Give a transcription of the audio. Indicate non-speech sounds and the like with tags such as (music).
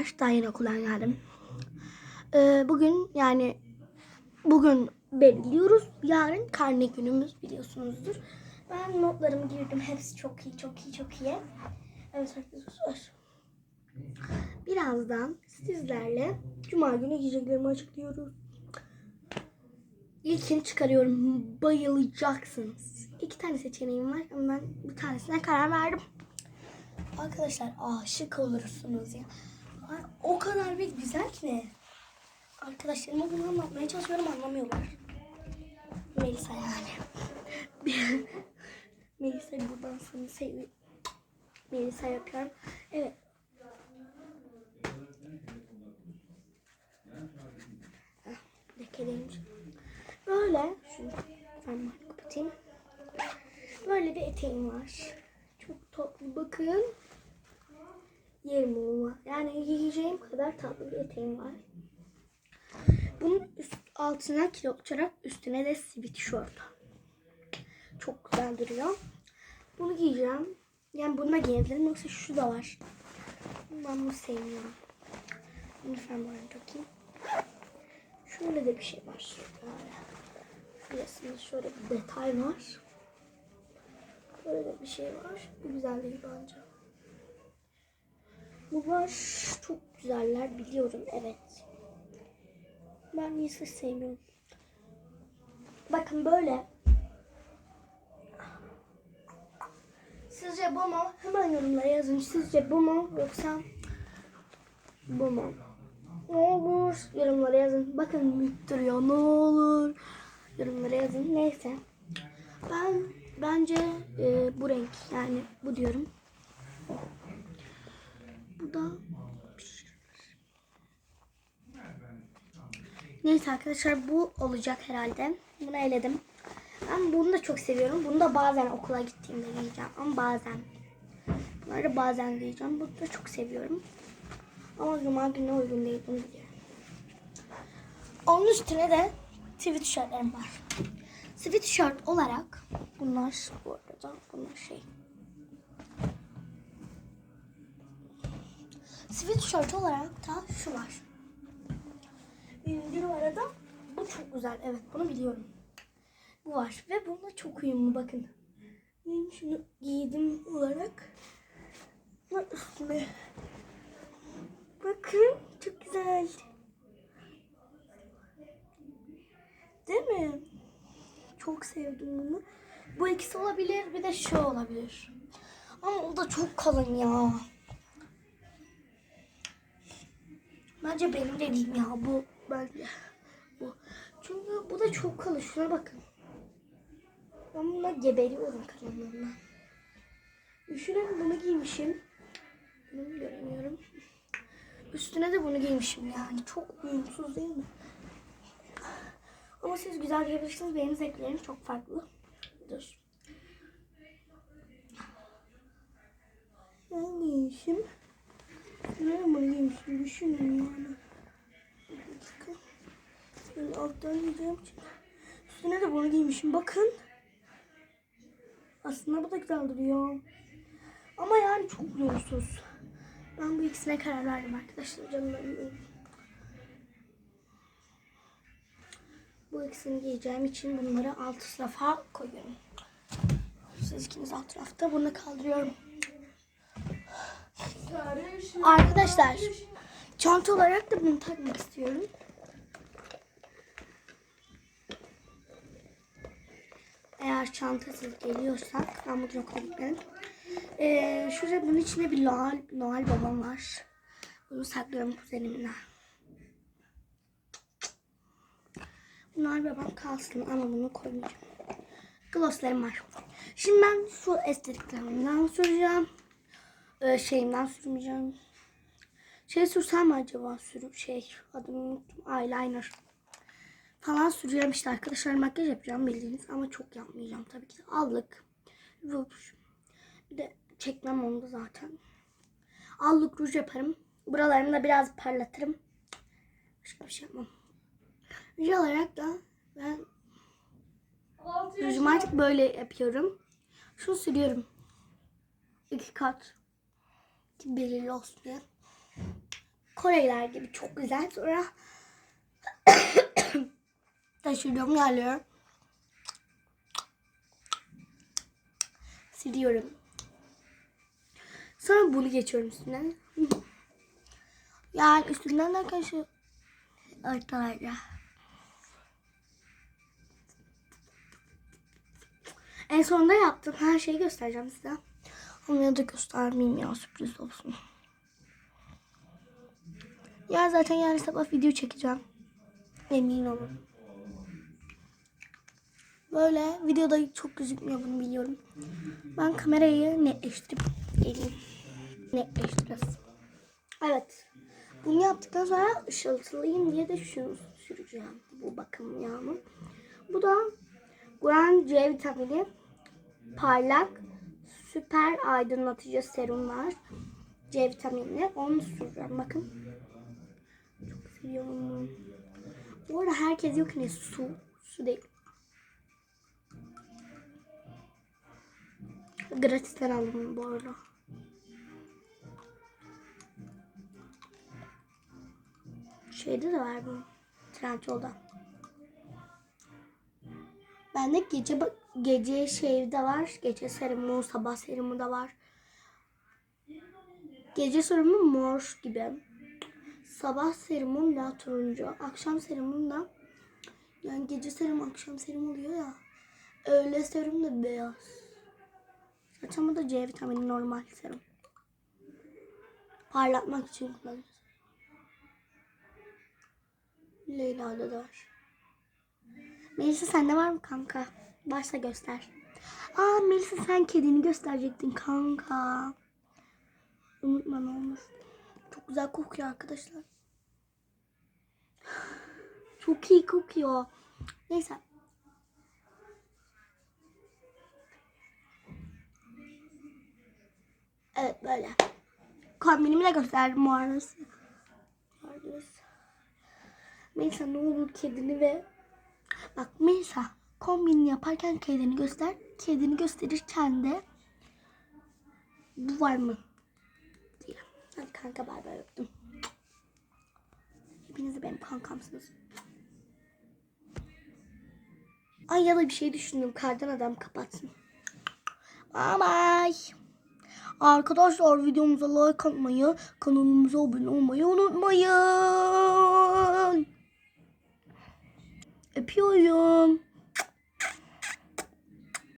arkadaşlar. Daha yeni okuldan geldim. Ee, bugün yani bugün belirliyoruz. Yarın karne günümüz biliyorsunuzdur. Ben notlarımı girdim. Hepsi çok iyi, çok iyi, çok iyi. Evet arkadaşlar. Birazdan sizlerle Cuma günü giyeceklerimi açıklıyoruz. İlkini çıkarıyorum. Bayılacaksınız. İki tane seçeneğim var ama ben bir tanesine karar verdim. Arkadaşlar aşık olursunuz ya. Ay, O kadar bir güzel ki ne? Arkadaşlarıma bunu anlatmaya çalışıyorum anlamıyorlar. Melisa yani. (laughs) Melisa buradan seni seviyorum. Melisa yapıyorum. Evet. Ah, Lekeleymiş. Böyle. Şunu ben kapatayım. Böyle bir eteğim var. Çok tatlı bakın. Yani giyeceğim kadar tatlı bir eteğim var. Bunun üst, altına kilo çorap üstüne de sweatshirt. Çok güzel duruyor. Bunu giyeceğim. Yani bununla giyebilirim yoksa şu da var. Ben bunu sevmiyorum. Lütfen bana takayım. Şöyle de bir şey var. Şurasında şöyle bir detay var. Böyle bir şey var. Bu güzel değil bence. Bu var. Çok güzeller biliyorum. Evet. Ben iyisi sevmiyorum. Bakın böyle. Sizce bu mu? Hemen yorumlara yazın. Sizce bu mu yoksa bu mu? Ne olur yorumlara yazın. Bakın mük duruyor. Ne olur yorumlara yazın. Neyse. Ben bence e, bu renk yani bu diyorum. Bu da Neyse arkadaşlar bu olacak herhalde. Bunu eledim. Ben bunu da çok seviyorum. Bunu da bazen okula gittiğimde giyeceğim. Ama bazen. Bunları bazen giyeceğim. Bunu da çok seviyorum. Ama cuma gününe uygun değil bunu biliyorum. Onun üstüne de sweatshirtlerim var. Sweatshirt olarak bunlar bu arada bunlar şey. Sweatshirt olarak da şu var. Bir arada bu çok güzel. Evet bunu biliyorum. Bu var ve bununla çok uyumlu bakın. Ben şunu giydim olarak. Bakın çok güzel. Değil mi? Çok sevdim bunu. Bu ikisi olabilir bir de şu olabilir. Ama o da çok kalın ya. Bence benim dediğim ya bu bence bu. Çünkü bu da çok kalın. Şuna bakın. Ben buna geberiyorum kalınlığından. Düşünün bunu giymişim. Bunu göremiyorum. Üstüne de bunu giymişim yani. Çok uyumsuz değil mi? Ama siz güzel giyebilirsiniz. Benim zevklerim çok farklı. Dur. Ben giymişim. Nereye mi giymişim? Düşünün yani. Bir dakika. Şöyle alttan giyeceğim. Üstüne de bunu giymişim. Bakın. Aslında bu da güzel duruyor. Ama yani çok uyumsuz. Ben bu ikisine karar verdim arkadaşlar. Canlarım. Bu ikisini giyeceğim için bunları alt rafa koyuyorum. Siz ikiniz alt rafta bunu kaldırıyorum. Arkadaşlar çanta olarak da bunu takmak istiyorum. Eğer çantasız geliyorsak ben bugün okula gitmedim. Ee, şurada bunun içinde bir Noel, Noel babam var. Bunu saklıyorum kuzenimle. Noel babam kalsın ama bunu koymayacağım. Glosslarım var. Şimdi ben şu estetiklerimden süreceğim. Ee, şeyimden sürmeyeceğim. Şey sürsem acaba sürüp şey adını unuttum. Eyeliner falan süreceğim işte arkadaşlar makyaj yapacağım bildiğiniz ama çok yapmayacağım tabii ki. Allık, ruj. Bir de çekmem onu da zaten. Allık ruj yaparım. Buralarımı da biraz parlatırım. Başka bir şey yapmam. Ruj olarak da ben rujumu artık böyle yapıyorum. Şunu sürüyorum. İki kat. Belirli olsun diye. Koreliler gibi çok güzel. Sonra (coughs) taşıyorum yerliyorum. Siliyorum. Sonra bunu geçiyorum üstünden. (laughs) yani üstünden de şu ortalarda. En sonunda yaptım. Her şeyi göstereceğim size. Ya da göstermeyeyim ya sürpriz olsun. Ya zaten yarın sabah video çekeceğim. Emin olun. Böyle videoda çok gözükmüyor bunu biliyorum. Ben kamerayı netleştirip geleyim. Netleştireceğiz. Evet. Bunu yaptıktan sonra ışıltılıyım diye de şunu süreceğim. Bu bakım yağımı. Bu da Grand C vitamini parlak süper aydınlatıcı serum var. C vitaminli. Onu süreceğim. Bakın. Bunu. Bu arada herkes yok ne su. Su değil. Gratisten aldım bu arada. Şeyde de var bu. Trendyol'da. Gece bak- gece şey de var. Gece serumu, sabah serumu da var. Gece serumu mor gibi. Sabah serumum da turuncu. Akşam serumum da yani gece serum akşam serum oluyor ya. Öğle serum da beyaz. Bu da C vitamini normal serum. Parlatmak için kullanıyoruz. Leyla'da da var. Melisa sende var mı kanka? Varsa göster. Aa Melisa sen kedini gösterecektin kanka. Unutma ne olur. Güzel kokuyor arkadaşlar. (laughs) Çok iyi kokuyor. Neyse. Evet böyle. Kombinimi de gösterdim bu arası. Melisa ne olur kedini ve Bak Melisa kombini yaparken kedini göster. Kedini gösterirken de bu var mı? Hadi kanka bay bay öptüm. Hepiniz benim kankamsınız. Ay ya da bir şey düşündüm. Kardan adam kapatsın. Bye bye. Arkadaşlar videomuza like atmayı, kanalımıza abone olmayı unutmayın. Öpüyorum.